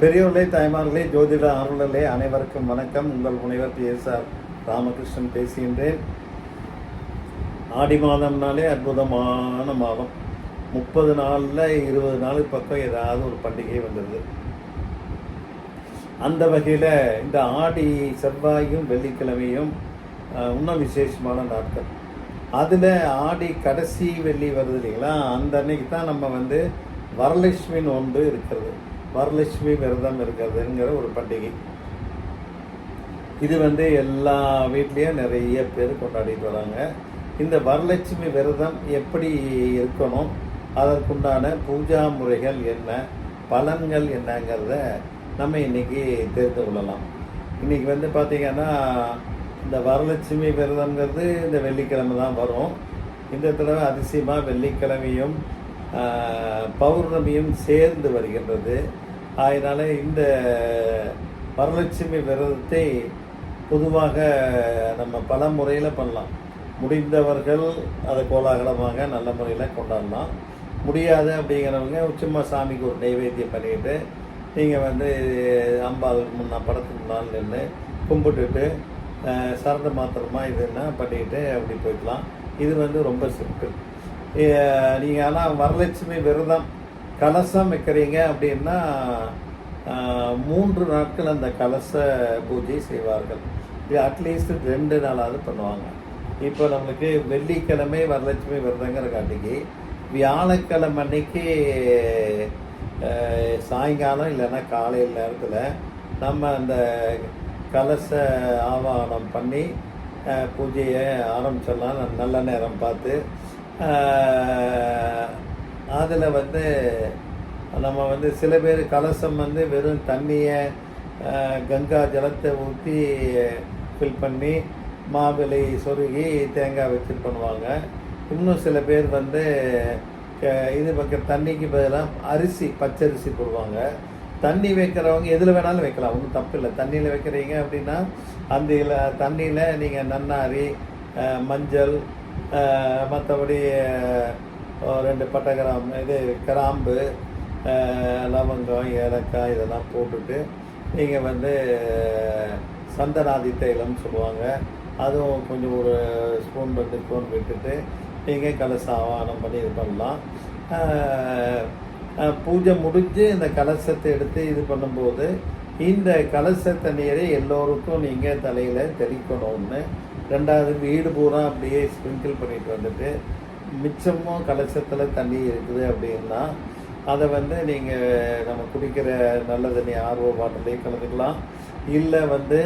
பெரியோர்களே தாய்மார்களே ஜோதிட ஆர்வலர்களே அனைவருக்கும் வணக்கம். உங்கள் முனைவர் பி. எஸ். ஆர். ராமகிருஷ்ணன் பேசுகின்றேன். ஆடி மாதம்னாலே அற்புதமான மாதம். முப்பது நாளில் இருபது நாளுக்கு பக்கம் ஏதாவது ஒரு பண்டிகை வந்துடுது. அந்த வகையில் இந்த ஆடி செவ்வாயும் வெள்ளிக்கிழமையும் இன்னும் விசேஷமான நாட்கள். அதில் ஆடி கடைசி வெள்ளி வருது இல்லைங்களா? அந்த அன்னைக்கு தான் நம்ம வந்து வரலட்சுமி நோன்பு இருக்கிறது. வரலட்சுமி விரதம் இருக்கிறதுங்கிற ஒரு பண்டிகை. இது வந்து எல்லா வீட்லேயும் நிறைய பேர் கொண்டாடிட்டு வராங்க. இந்த வரலட்சுமி விரதம் எப்படி இருக்கணும்? அதற்குண்டான பூஜா முறைகள் என்ன? பலன்கள் என்னங்கிறத நம்ம இன்னைக்கு தெரிந்து கொள்ளலாம். இன்றைக்கி வந்து பார்த்திங்கன்னா இந்த வரலட்சுமி விரதம்ங்கிறது இந்த வெள்ளிக்கிழமை தான் வரும். இந்த தடவை அதிசயமாக வெள்ளிக்கிழமையும் பௌர்ணமியும் சேர்ந்து வருகின்றது. அதனால் இந்த வரலட்சுமி விரதத்தை பொதுவாக நம்ம பல முறையில் பண்ணலாம். முடிந்தவர்கள் அதை கோலாகலமாக நல்ல முறையில் கொண்டாடலாம். முடியாது அப்படிங்கிறவங்க சும்மா சாமிக்கு ஒரு நைவேத்தியம் பண்ணிட்டு நீங்கள் வந்து அம்பாவுக்கு முன்னா படத்துக்கு முன்னால் நின்று கும்பிட்டுட்டு சரத மாத்திரமா இதுன்னா பண்ணிட்டு அப்படி போய்க்கலாம். இது வந்து ரொம்ப சிம்பிள். நீங்கள் ஆனால் வரலட்சுமி விரதம் கலசம் வைக்கிறீங்க அப்படின்னா மூன்று நாட்கள் அந்த கலச பூஜை செய்வார்கள். இது அட்லீஸ்ட் ரெண்டு நாளாவது பண்ணுவாங்க. இப்போ நம்மளுக்கு வெள்ளிக்கிழமை வரலட்சுமி விரதங்கிற காட்டிக்கு வியாழக்கிழமை அன்னைக்கு சாயங்காலம் இல்லைன்னா காலையில் நேரத்தில் நம்ம அந்த கலச ஆவாகனம் பண்ணி பூஜையை ஆரம்பிச்சிடலாம். ந- நல்ல நேரம் பார்த்து அதில் வந்து நம்ம வந்து சில பேர் கலசம் வந்து வெறும் தண்ணியை கங்கா ஜலத்தை ஊற்றி ஃபில் பண்ணி மாவிலை சொருகி தேங்காய் வச்சு பண்ணுவாங்க. இன்னும் சில பேர் வந்து க- இது வைக்கிற தண்ணிக்கு பதிலாக அரிசி பச்சரிசி போடுவாங்க. தண்ணி வைக்கிறவங்க எதில் வேணாலும் வைக்கலாம். ஒன்றும் தப்பு இல்லை. தண்ணியில் வைக்கிறீங்க அப்படின்னா அந்த இதில் தண்ணியில் நீங்கள் நன்னாரி மஞ்சள் மற்றபடி ரெண்டு பட்டை கிராம்பு இது கிராம்பு லவங்கம் ஏலக்காய் இதெல்லாம் போட்டுட்டு நீங்கள் வந்து சந்தனாதி தைலம்னு சொல்லுவாங்க. அதுவும் கொஞ்சம் ஒரு ஸ்பூன் ரெண்டு ஸ்பூன் விட்டுட்டு நீங்கள் கலச ஆவானம் பண்ணி இது பண்ணலாம். பூஜை முடிஞ்சு இந்த கலசத்தை எடுத்து இது பண்ணும்போது இந்த கலச தண்ணீரை எல்லோருக்கும் நீங்கள் தலையில் தெளிக்கணும்னு ரெண்டாவது வீடு பூரா அப்படியே ஸ்ப்ரிங்கிள் பண்ணிட்டு வந்துட்டு மிச்சமும் கலசத்தில் தண்ணி இருக்குது அப்படின்னா அதை வந்து நீங்கள் நம்ம குடிக்கிற நல்ல தண்ணி ஆர்வ பாட்டிலே கலந்துக்கலாம். இல்லை வந்து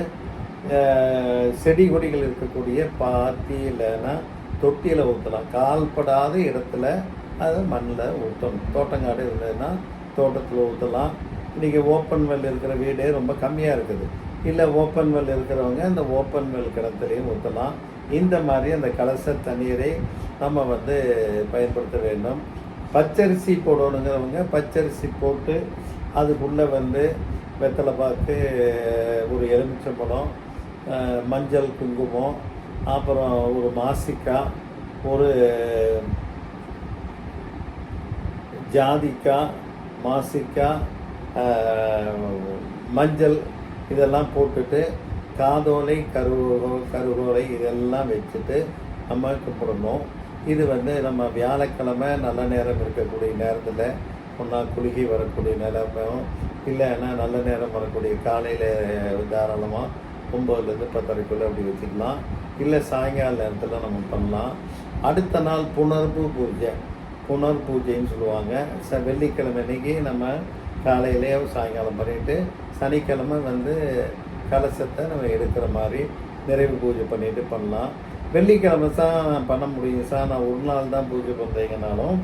செடி கொடிகள் இருக்கக்கூடிய பாத்தி இல்லைன்னா தொட்டியில் ஊற்றலாம் கால்படாத இடத்துல அதை மண்ணில் ஊற்றணும் தோட்டங்காடு இருந்ததுன்னா தோட்டத்தில் ஊற்றலாம் இன்றைக்கி ஓப்பன் வெல் இருக்கிற வீடே ரொம்ப கம்மியாக இருக்குது. இல்லை ஓப்பன் வெல் இருக்கிறவங்க இந்த ஓப்பன் வெல் கிணத்துலையும் ஊற்றலாம் இந்த மாதிரி அந்த கலச தண்ணீரை நம்ம வந்து பயன்படுத்த வேண்டும். பச்சரிசி போடணுங்கிறவங்க பச்சரிசி போட்டு அதுக்குள்ளே வந்து வெத்தலை பாக்கு ஒரு எலுமிச்சம்பழம் மஞ்சள் குங்குமம் அப்புறம் ஒரு மாசிக்காய் ஒரு ஜாதிக்காய் மாசிக்காய் மஞ்சள் இதெல்லாம் போட்டுட்டு காதோலை கருவோ கருவோலை இதெல்லாம் வச்சுட்டு நம்ம கும்பிடணும். இது வந்து நம்ம வியாழக்கிழமை நல்ல நேரம் இருக்கக்கூடிய நேரத்தில் ஒன்றா குலுகி வரக்கூடிய நேரமும் இல்லைன்னா நல்ல நேரம் வரக்கூடிய காலையில் தாராளமாக ஒம்பதுலேருந்து பத்தரைக்குள்ளே அப்படி வச்சுக்கலாம். இல்லை சாயங்கால நேரத்தில் நம்ம பண்ணலாம். அடுத்த நாள் புணர்வு பூஜை. புனர் பூஜைன்னு சொல்லுவாங்க. ச வெள்ளிக்கிழமை அன்னைக்கு நம்ம காலையிலேயே சாயங்காலம் பண்ணிட்டு சனிக்கிழமை வந்து கலசத்தை நம்ம எடுக்கிற மாதிரி நிறைவு பூஜை பண்ணிட்டு பண்ணலாம். வெள்ளிக்கிழமை தான் பண்ண முடியும். சார் நான் ஒரு நாள் தான் பூஜை பண்ணுறீங்கனாலும்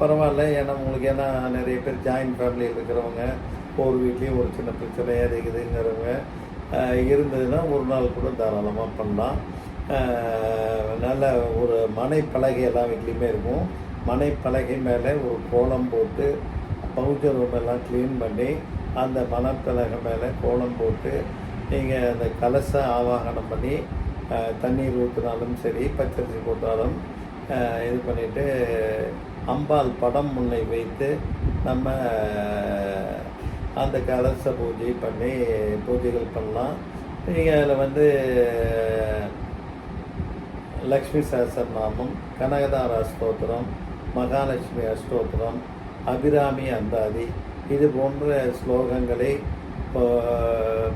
பரவாயில்ல. ஏன்னா உங்களுக்கு ஏன்னா நிறைய பேர் ஜாயின்ட் ஃபேமிலியில் இருக்கிறவங்க ஒரு வீட்லேயும் ஒரு சின்ன பிரச்சனையாக இருக்குதுங்கிறவங்க இருந்ததுன்னா ஒரு நாள் கூட தாராளமாக பண்ணலாம். நல்ல ஒரு மனை பலகை எல்லா வீட்லேயுமே இருக்கும். மனை பலகை மேலே ஒரு கோலம் போட்டு பவுச்சர் ரூம் எல்லாம் க்ளீன் பண்ணி அந்த மணப்பலகை மேலே கோலம் போட்டு நீங்கள் அந்த கலச ஆவாகனம் பண்ணி தண்ணீர் ஊற்றினாலும் சரி பச்சரிசி போட்டாலும் இது பண்ணிவிட்டு அம்பாள் படம் முன்னை வைத்து நம்ம அந்த கலச பூஜை பண்ணி பூஜைகள் பண்ணலாம். நீங்கள் அதில் வந்து லக்ஷ்மி சஹஸ்ரநாமம் கனகதார அஸ்தோத்திரம் மகாலட்சுமி அஸ்தோத்திரம் அபிராமி அந்தாதி இது போன்ற ஸ்லோகங்களை இப்போ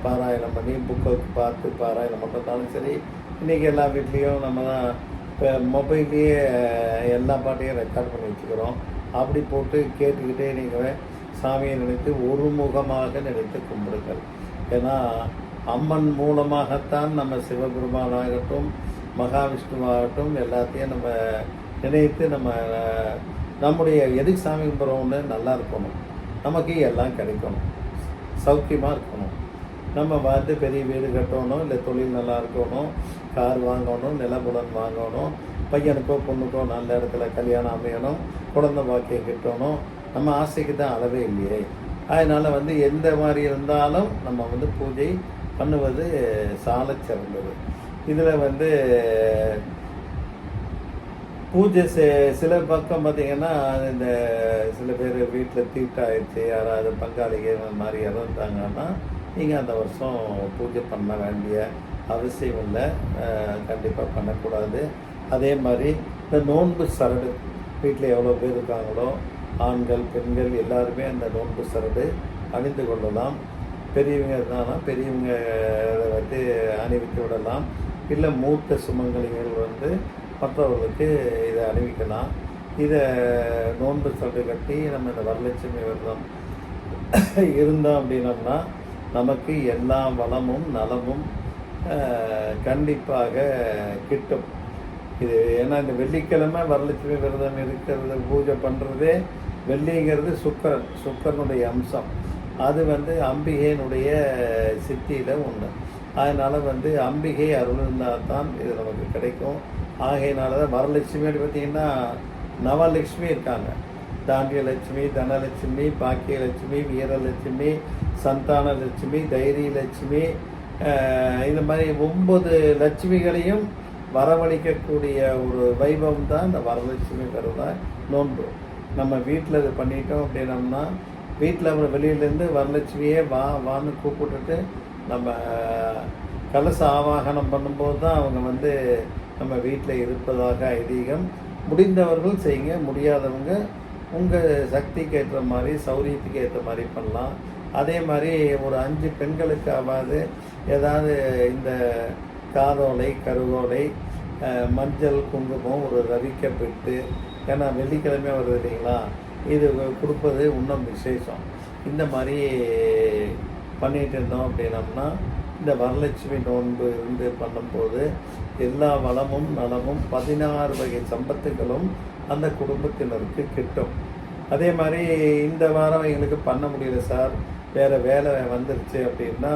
பாராயணம் பண்ணி புக்கை பார்த்து பாராயணம் பண்ணுறதாலும் சரி இன்றைக்கி எல்லா வீட்லேயும் நம்ம தான் இப்போ மொபைல்லையே எல்லா பாட்டையும் ரெக்கார்ட் பண்ணி வச்சுக்கிறோம். அப்படி போட்டு கேட்டுக்கிட்டே நீங்கள் சாமியை நினைத்து ஒருமுகமாக நினைத்து கும்பிடுங்கள். ஏன்னா அம்மன் மூலமாகத்தான் நம்ம சிவபெருமானாகட்டும் மகாவிஷ்ணுவாகட்டும் எல்லாத்தையும் நம்ம நினைத்து நம்ம நம்முடைய எதுக்கு சாமி கும்பிட்றோம்னு நல்லா இருக்கணும். நமக்கு எல்லாம் கிடைக்கணும். சௌக்கியமாக இருக்கணும். நம்ம வந்து பெரிய வீடு கட்டணும் இல்லை தொழில் நல்லா இருக்கணும் கார் வாங்கணும் நிலபுலன் வாங்கணும் பையனுக்கோ பொண்ணுக்கோ நல்ல இடத்துல கல்யாணம் அமையணும் குழந்த பாக்கியம் கிட்டணும். நம்ம ஆசைக்கு தான் அளவே இல்லையே. அதனால் வந்து எந்த மாதிரி இருந்தாலும் நம்ம வந்து பூஜை பண்ணுவது சாலச் சிறந்தது இதில் வந்து பூஜை செ- சில பக்கம் பார்த்தீங்கன்னா இந்த சில பேர் வீட்டில் தீட்டாயிடுச்சு யாராவது பங்காளிகள் இந்த மாதிரி இறந்துட்டாங்கன்னா நீங்கள் அந்த வருஷம் பூஜை பண்ண வேண்டிய அவசியம் இல்லை. கண்டிப்பாக பண்ணக்கூடாது. அதே மாதிரி இந்த நோன்பு சரடு வீட்டில் எவ்வளோ பேர் இருக்காங்களோ ஆண்கள் பெண்கள் எல்லாருமே அந்த நோன்பு சரடு அணிந்து கொள்ளலாம். பெரியவங்க இருந்தாங்கன்னா பெரியவங்க வந்து அணிவித்து விடலாம். இல்லை மூத்த சுமங்கலிகள் வந்து மற்றவர்களுக்கு இதை அறிவிக்கலாம். இதை நோன்பு சரடு கட்டி நம்ம இந்த வரலட்சுமி விரதம் இருந்தோம் அப்படின்னம்னா நமக்கு எல்லா வளமும் நலமும் கண்டிப்பாக கிட்டும். இது ஏன்னா இந்த வெள்ளிக்கிழமை வரலட்சுமி விரதம் இருக்கிறது பூஜை பண்ணுறதே வெள்ளிங்கிறது சுக்கரன் சுக்கரனுடைய அம்சம். அது வந்து அம்பிகையினுடைய சித்தியில் ஒன்று அதனால் வந்து அம்பிகை அருள் இருந்தால் தான் இது நமக்கு கிடைக்கும். ஆகையினால தான் வரலட்சுமின்னு பார்த்தீங்கன்னா நவலட்சுமி இருக்காங்க. தாண்டியலட்சுமி தனலட்சுமி பாக்கியலட்சுமி வீரலட்சுமி சந்தானலட்சுமி தைரியலட்சுமி இந்த மாதிரி ஒன்பது லட்சுமிகளையும் வரவழைக்கக்கூடிய ஒரு வைபவம் தான் இந்த வரலட்சுமி விரதம் நோன்பு. நம்ம வீட்டில் இது பண்ணிட்டோம் அப்படின்னம்னா வீட்டில் அப்புறம் வெளியிலேருந்து வரலட்சுமியே வா வான்னு கூப்பிட்டுட்டு நம்ம கலச ஆவாகனம் பண்ணும்போது தான் அவங்க வந்து நம்ம வீட்டில் இருப்பதாக ஐதீகம். முடிந்தவர்கள் செய்யுங்க முடியாதவங்க உங்கள் சக்திக்கு ஏற்ற மாதிரி சௌரியத்துக்கு ஏற்ற மாதிரி பண்ணலாம். அதே மாதிரி ஒரு அஞ்சு பெண்களுக்காவது ஏதாவது இந்த காதோலை கருவோலை மஞ்சள் குங்குமம் ஒரு ரவிக்கப்பட்டு ஏன்னா வெள்ளிக்கிழமை வருது இல்லைங்களா? இது கொடுப்பது இன்னும் விசேஷம். இந்த மாதிரி பண்ணிகிட்டு இருந்தோம் அப்படின்னம்னா இந்த வரலட்சுமி நோன்பு இருந்து பண்ணும்போது எல்லா வளமும் நலமும் பதினாறு வகை சம்பத்துகளும் அந்த குடும்பத்தினருக்கு கிட்டும். அதே மாதிரி இந்த வாரம் எங்களுக்கு பண்ண முடியல சார். வேறு வேலை வந்துருச்சு அப்படின்னா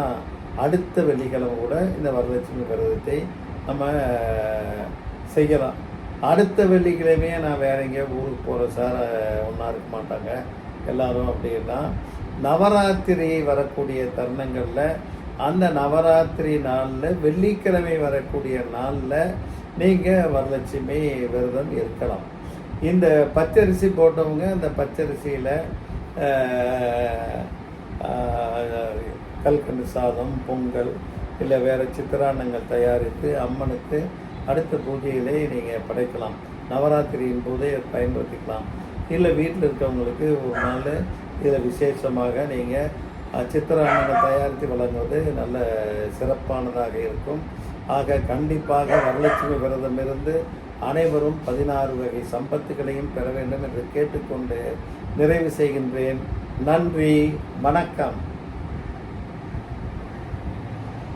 அடுத்த வெள்ளிக்கிழமை கூட இந்த வரலட்சுமி விரதத்தை நம்ம செய்யலாம். அடுத்த வெள்ளிக்கிழமையே நான் வேற எங்கேயோ ஊருக்கு போகிறேன் சார். ஒன்றா இருக்க மாட்டாங்க. எல்லாரும் அப்படின்னா நவராத்திரி வரக்கூடிய தருணங்களில் அந்த நவராத்திரி நாளில் வெள்ளிக்கிழமை வரக்கூடிய நாளில் நீங்கள் வரலட்சுமி விரதம் இருக்கலாம். இந்த பச்சரிசி போட்டவங்க அந்த பச்சரிசியில் கல்கண்டு சாதம் பொங்கல் இல்லை வேறு சித்திரான்னங்கள் தயாரித்து அம்மனுக்கு அடுத்த பூஜையிலே நீங்கள் படைக்கலாம். நவராத்திரியின் போதே பயன்படுத்திக்கலாம். இல்லை வீட்டில் இருக்கவங்களுக்கு ஒரு நாள் இதில் விசேஷமாக நீங்கள் சித்திரான்னங்கள் தயாரித்து வழங்குவது நல்ல சிறப்பானதாக இருக்கும். ஆக கண்டிப்பாக வரலட்சுமி விரதம் இருந்து அனைவரும் பதினாறு வகை சம்பத்துகளையும் பெற வேண்டும் என்று கேட்டுக்கொண்டு நிறைவு செய்கின்றேன். நன்றி வணக்கம்.